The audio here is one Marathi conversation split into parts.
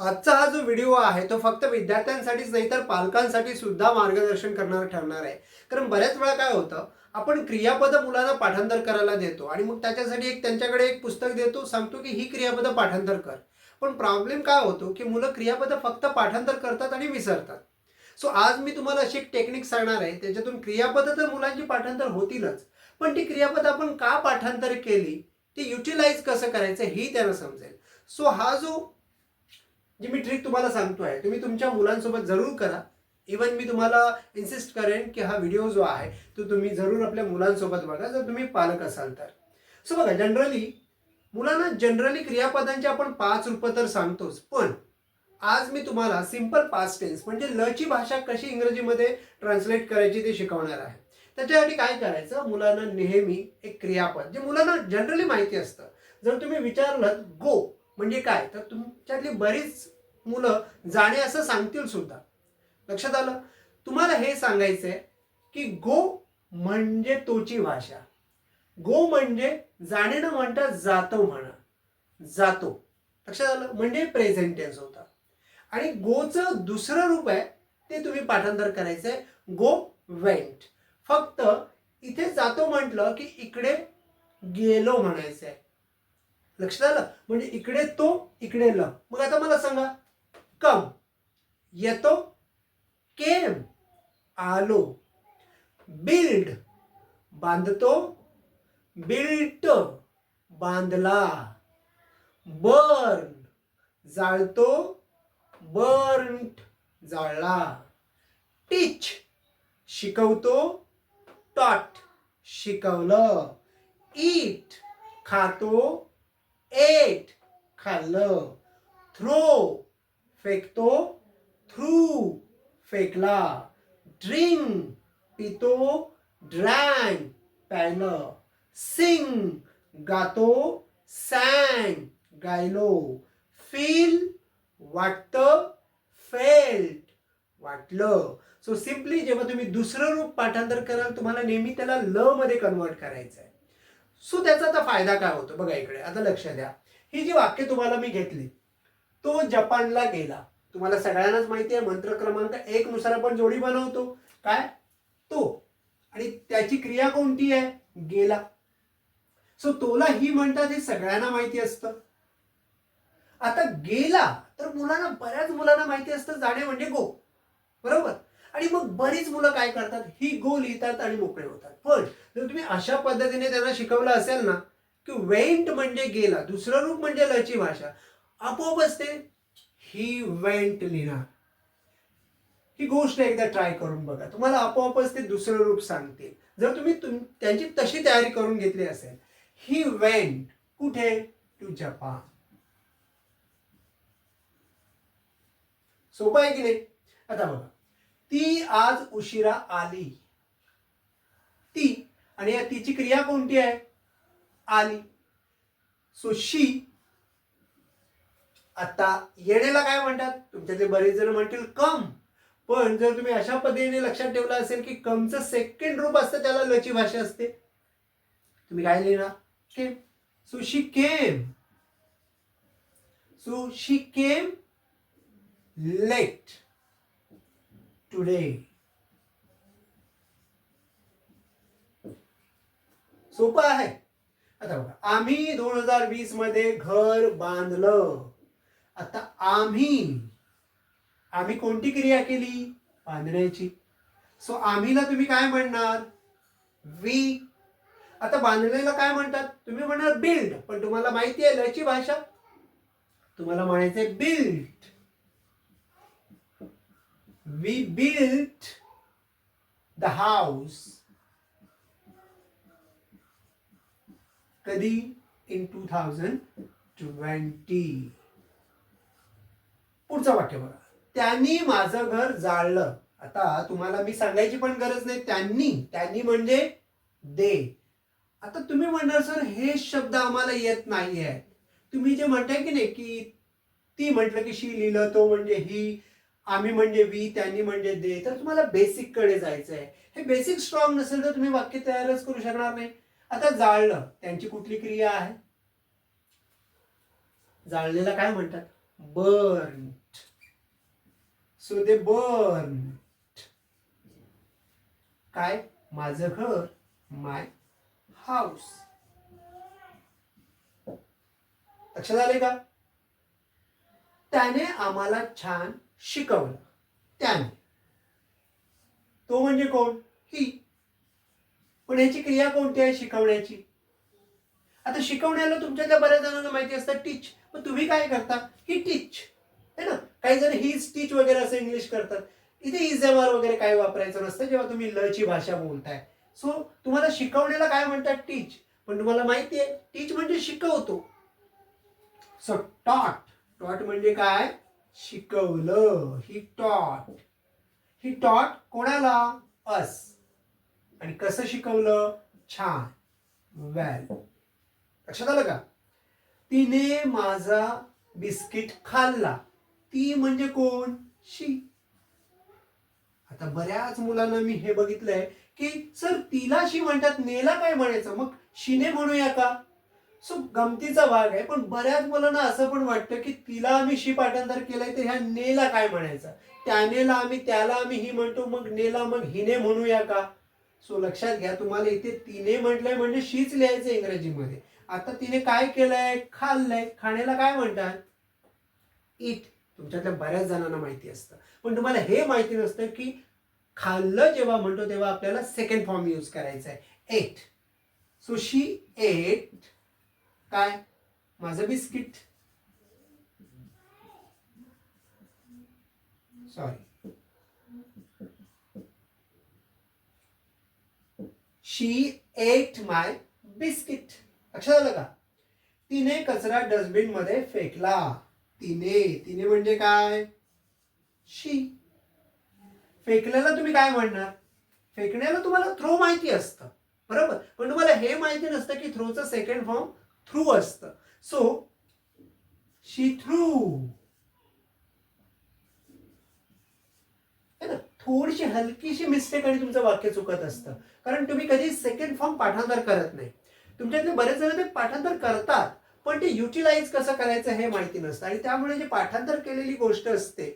आजचा हा जो व्हिडिओ आहे तो फक्त विद्यार्थ्यांसाठीच नाही तर पालकांसाठी सुद्धा मार्गदर्शन करणार ठरणार आहे. कारण बऱ्याच वेळा काय होतं आपण क्रियापद मुलांना पाठांतर करायला देतो आणि मग त्याच्यासाठी एक त्यांच्याकडे एक पुस्तक देतो सांगतो की ही क्रियापद पाठांतर कर. पण प्रॉब्लेम काय होतो की मुलं क्रियापद फक्त पाठांतर करतात आणि विसरतात. सो आज मी तुम्हाला अशी एक टेक्निक सांगणार आहे त्याच्यातून क्रियापद तर मुलांची पाठांतर होतीलच पण ती क्रियापद आपण का पाठांतर केली ती युटिलाइज कसं करायचं हे त्यांना समजेल. सो हा जो जी मी ट्रिक तुम्हाला सांगतो आहे तुम्ही तुमच्या मुलांसोबत जरूर करा. इवन मी तुम्हाला इन्सिस्ट करेन की हा व्हिडिओ जो आहे तो तुम्ही जरूर आपल्या मुलांसोबत बघा जर तुम्ही पालक असाल तर. सो बघा जनरली मुलांना जनरली क्रियापदांचे आपण पाच रूपं तर सांगतोच. पण आज मी तुम्हाला सिंपल पास्ट टेन्स म्हणजे लची भाषा कशी इंग्रजीमध्ये ट्रान्सलेट करायची ते शिकवणार आहे. त्याच्यासाठी काय करायचं? मुलांना नेहमी एक क्रियापद जे मुलांना जनरली माहिती असतं. जर तुम्ही विचारलं गो म्हणजे काय? तर तुमच्यातली बरीच मुलं जाणे असं सांगतील सुद्धा. लक्षात आलं? तुम्हाला हे सांगायचं आहे की गो म्हणजे तोची भाषा. गो म्हणजे जाणे न म्हणता जातो म्हणा. जातो. लक्षात आलं? म्हणजे प्रेझेंट टेन्स होता. आणि गोचं दुसरं रूप आहे ते तुम्ही पाठांतर करायचं आहे गो वेंट फक्त इथे जातो म्हटलं की इकडे गेलो म्हणायचं आहे लक्षात आलं? म्हणजे इकडे तो इकडे ल. मग आता मला सांगा कम येतो केम आलो बिल्ड बांधतो बिल्ट बांधला बर्न जाळतो बर्न्ट जाळला टीच शिकवतो टॉट शिकवलं ईट खातो एट खाल्लं थ्रो फेकतो थ्रू फेकला ड्रिंक पितो ड्रँक प्यायलं सिंग गातो सँग गायलो फील वाटतं फेल्ट वाटलं सो सिम्पली जेव्हा तुम्ही दुसरं रूप पाठांतर कराल तुम्हाला नेहमी त्याला ल मध्ये कन्वर्ट करायचं आहे सो त्याचा आता फायदा काय होतो? बघा इकडे आता लक्ष द्या. ही जी वाक्य तुम्हाला मी घेतली तो जपानला गेला. तुम्हाला सगळ्यांनाच माहिती आहे मंत्र क्रमांक एक नुसार आपण जोडी बनवतो. काय? तो. आणि त्याची क्रिया कोणती आहे? गेला. सो तोला ही म्हणतात हे सगळ्यांना माहिती असतं. आता गेला तर मुलांना बऱ्याच मुलांना माहिती असतं जाणे म्हणजे गो. बरोबर? आणि मग बरीच मुलं काय करतात? ही गो लिहितात आणि मोकळे होतात. पण जर तुम्ही अशा पद्धतीने त्यांना शिकवलं असेल ना की वेंट म्हणजे गेला दुसरं रूप म्हणजे लची भाषा आपोआपच ते ही वेंट लिहिणार. ही गोष्ट एकदा ट्राय करून बघा. तुम्हाला आपोआपच ते दुसरं रूप सांगतील जर तुम्ही तुम- त्यांची तशी तयारी करून घेतली असेल ही वेंट कुठे? To Japan. सोपं आहे की नाही? आता बघा. ती आज उशिरा आली. आणि तिची क्रिया कोणती आहे? आली. So she. आता येण्याला काय म्हणतात? तुमच्यातले बरेच जण म्हणतील कम. पण जर तुम्ही अशा पद्धतीने लक्षात ठेवलं असेल की कमचं सेकंड रूप असतं त्याला लची भाषा असते. तुम्ही काय लिहिणार? Came. So she came. So she came late. Today. सोपं आहे. आता बघा आम्ही दोन हजार वीसमध्ये घर बांधलं. आता आम्ही आम्ही कोणती क्रिया केली? बांधण्याची. सो आम्हीला तुम्ही काय म्हणणार? वी आता बांधलेला काय म्हणतात? तुम्ही म्हणणार बिल्ड पण तुम्हाला माहिती आहे लची भाषा. तुम्हाला म्हणायचंय built we built the house कधी? इन टू थाउजंड ट्वेंटी पुढचं वाक्य बघा. त्यांनी माझं घर जाळलं. आता तुम्हाला मी सांगायची पण गरज नाही. त्यांनी त्यांनी म्हणजे दे. आता तुम्ही म्हणणार सर हे शब्द आम्हाला येत नाही आहेत तुम्ही जे म्हणताय की नाही की ती म्हटलं की शी लिहिलं तो म्हणजे ही आम्ही म्हणजे वी त्यांनी म्हणजे दे. तर तुम्हाला बेसिककडे जायचं आहे हे बेसिक स्ट्रॉंग नसेल तर तुम्ही वाक्य तयारच करू शकणार नाही. आता जाळलं त्यांची कुठली क्रिया आहे? जाळलेला काय म्हणतात? बर्न. So they burn. काय? माझं घर माय हाऊस. लक्षात आले का? त्याने आम्हाला छान शिकवलं. त्याने. तो म्हणजे कोण? ही. पण याची क्रिया कोणती आहे शिकवण्याची? आता शिकवण्याला तुमच्यातल्या बऱ्याच जणांना माहिती असतं टीच पण तुम्ही काय करता? ही टीच है ना? काही जण ही टीच वगैरे असं इंग्लिश करतात. इथे इजेमार वगैरे काय वापरायचं नसतं जेव्हा तुम्ही लची भाषा बोलताय. सो तुम्हाला शिकवण्याला काय म्हणतात? टीच पण तुम्हाला माहिती आहे टीच म्हणजे शिकवतो. सो टॉट टॉट म्हणजे काय? शिकवलं. ही टॉट ही टॉट कोणाला? अस आणि कसं शिकवलं? छान. वेल लक्षात आलं का? तिने माझा बिस्किट खाल्ला. ती म्हणजे कोण? शी. आता बऱ्याच मुलांना मी हे बघितलंय की सर तिला शी म्हणतात नेला काय म्हणायचं? मग शिने म्हणूया का? सो गमतीचा भाग आहे पण बऱ्याच मुलांना असं पण वाटतं की तिला आम्ही शी पाठांतर केलंय तर ह्या नेला काय म्हणायचं? त्यानेला आम्ही त्याला आम्ही ही म्हणतो मग नेला मग हिने म्हणूया का? सो लक्षात घ्या तुम्हाला इथे तिने म्हटलंय म्हणजे शीच लिहायचं इंग्रजीमध्ये. आता तिने काय केलंय? खाल्लंय. खाण्याला काय म्हणतात? इट तुमच्यातल्या बऱ्याच जणांना माहिती असतं. पण तुम्हाला हे माहिती नसतं की खाल्लं जेव्हा म्हणतो तेव्हा आपल्याला सेकंड फॉर्म यूज करायचा आहे एट सो शी एट काय? माझं biscuit sorry she ate my biscuit लक्षात आलं का? तिने कचरा डस्टबिनमध्ये फेकला. तिने तिने म्हणजे काय? शी फेकल्याला तुम्ही काय म्हणणार? फेकण्याला तुम्हाला थ्रो माहिती असतं. बरोबर? पण तुम्हाला हे माहिती नसतं की थ्रोचं सेकंड फॉर्म थ्रू असतं. सो शी थ्रू ना थोडीशी हलकीशी मिस्टेक आणि तुमचं वाक्य चुकत असतं. कारण तुम्ही कधी सेकंड फॉर्म पाठांतर करत नाही. तुमच्यातले बरेच जण ते पाठांतर करतात पण ते युटिलाइज कसं करायचं हे माहिती नसतं. आणि त्यामुळे जे पाठांतर केलेली गोष्ट असते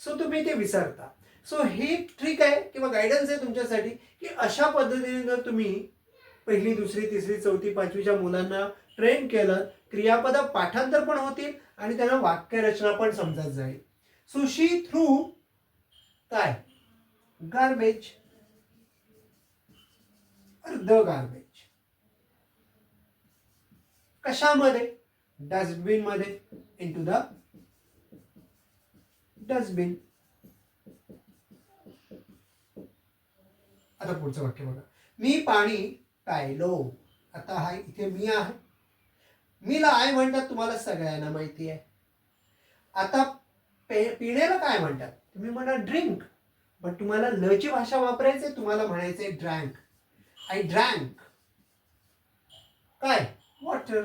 सो तुम्ही ते विसरता. सो ही ट्रिक आहे किंवा गायडन्स आहे तुमच्यासाठी की अशा पद्धतीने जर तुम्ही पहिली दुसरी तिसरी चौथी पाचवीच्या मुलांना ट्रेन केलं क्रियापद पाठांतर पण होतील आणि त्यांना वाक्यरचना पण समजत जाईल. सो शी थ्रू काय? गार्बेज द गार्बेज कशामध्ये? डस्टबिनमध्ये. इंटू द डस्टबिन आता पुढचं वाक्य बघा. मी पाणी प्यायलो. आता हा इथे मी आहे. मीला आय म्हणतात तुम्हाला सगळ्यांना माहिती आहे. आता पे पिण्याला काय म्हणतात? तुम्ही म्हणा ड्रिंक पण तुम्हाला लची भाषा वापरायचे तुम्हाला म्हणायचंय ड्रँक आय ड्रँक काय? वॉटर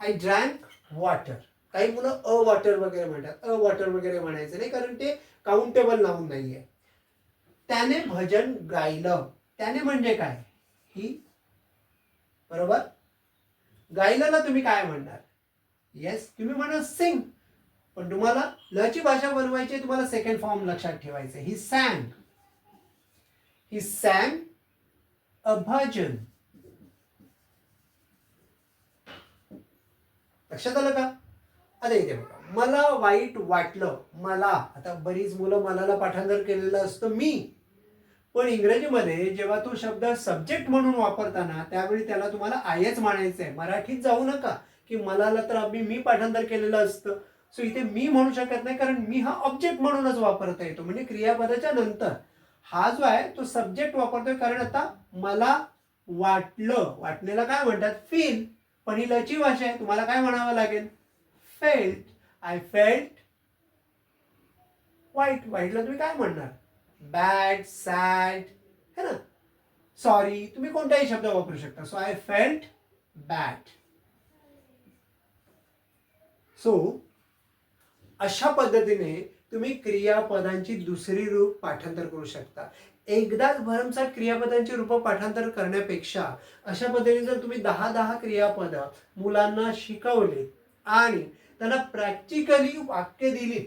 आय ड्रँक वॉटर काही मुलं अ वॉटर वगैरे म्हणतात. अ वॉटर वगैरे म्हणायचं नाही कारण ते काउंटेबल नाऊन नाहीये. त्याने भजन गायलं. त्याने म्हणजे काय? ही बरोबर? गायल्याला तुम्ही काय म्हणणार? येस तुम्ही म्हणा सिंग पण तुम्हाला लची भाषा बनवायची तुम्हाला सेकंड फॉर्म लक्षात ठेवायचं ही सॅंग ही सॅंग अ भजन लक्षात आलं का? अरे इथे बघा. मला वाईट वाटलं. मला. आता बरीच मुलं मनाला पाठांतर केलेलं असतं मी. पण इंग्रजीमध्ये जेव्हा तो शब्द सब्जेक्ट म्हणून वापरताना त्यावेळी त्याला तुम्हाला आयच म्हणायचं आहे मराठीत जाऊ नका की मलाला तर आम्ही मी पाठांतर केलेलं असतं. सो इथे मी म्हणू शकत नाही कारण मी हा ऑब्जेक्ट म्हणूनच वापरता येतो म्हणजे क्रियापदाच्या नंतर. हा जो आहे तो सब्जेक्ट वापरतोय कारण आता मला वाटलं वाटलेलं काय म्हणतात? फील पण ही लची भाषा आहे तुम्हाला काय म्हणावं लागेल? फेल्ट आय फेल्ट वाईट वाईटला तुम्ही काय म्हणणार? बॅड सॅड है ना? सॉरी तुम्ही कोणताही शब्द वापरू शकता. So I felt bad so अशा पद्धतीने तुम्ही क्रियापदांची दुसरी रूप पाठांतर करू शकता. एकदाच भरमसाठ क्रियापदांची रूप पाठांतर करण्यापेक्षा अशा पद्धतीने जर तुम्ही दहा दहा क्रियापद मुलांना शिकवले आणि त्यांना प्रॅक्टिकली वाक्य दिली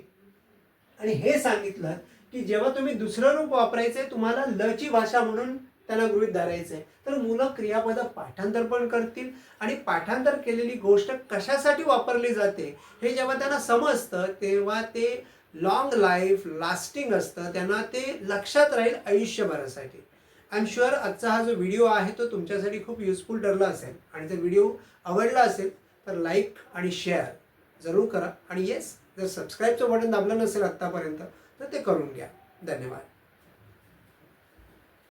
आणि हे सांगितलं की जेव्हा तुम्ही दुसरं रूप वापरायचे तुम्हाला लची भाषा म्हणून त्यांना गृहित आहे तर मुलं क्रियापद पाठांतर पण करतील आणि पाठांतर केलेली गोष्ट कशासाठी वापरली जाते हे जेव्हा त्यांना समजतं तेव्हा ते लॉंग लाईफ लास्टिंग असतं त्यांना ते लक्षात राहील आयुष्यभरासाठी. आय एम शुअर आजचा हा जो व्हिडिओ आहे तो तुमच्यासाठी खूप युजफुल ठरला असेल. आणि जर व्हिडिओ आवडला असेल तर लाईक आणि शेअर जरूर करा. आणि येस जर सबस्क्राईबचं बटन दाबलं नसेल आत्तापर्यंत तर ते करून घ्या. धन्यवाद.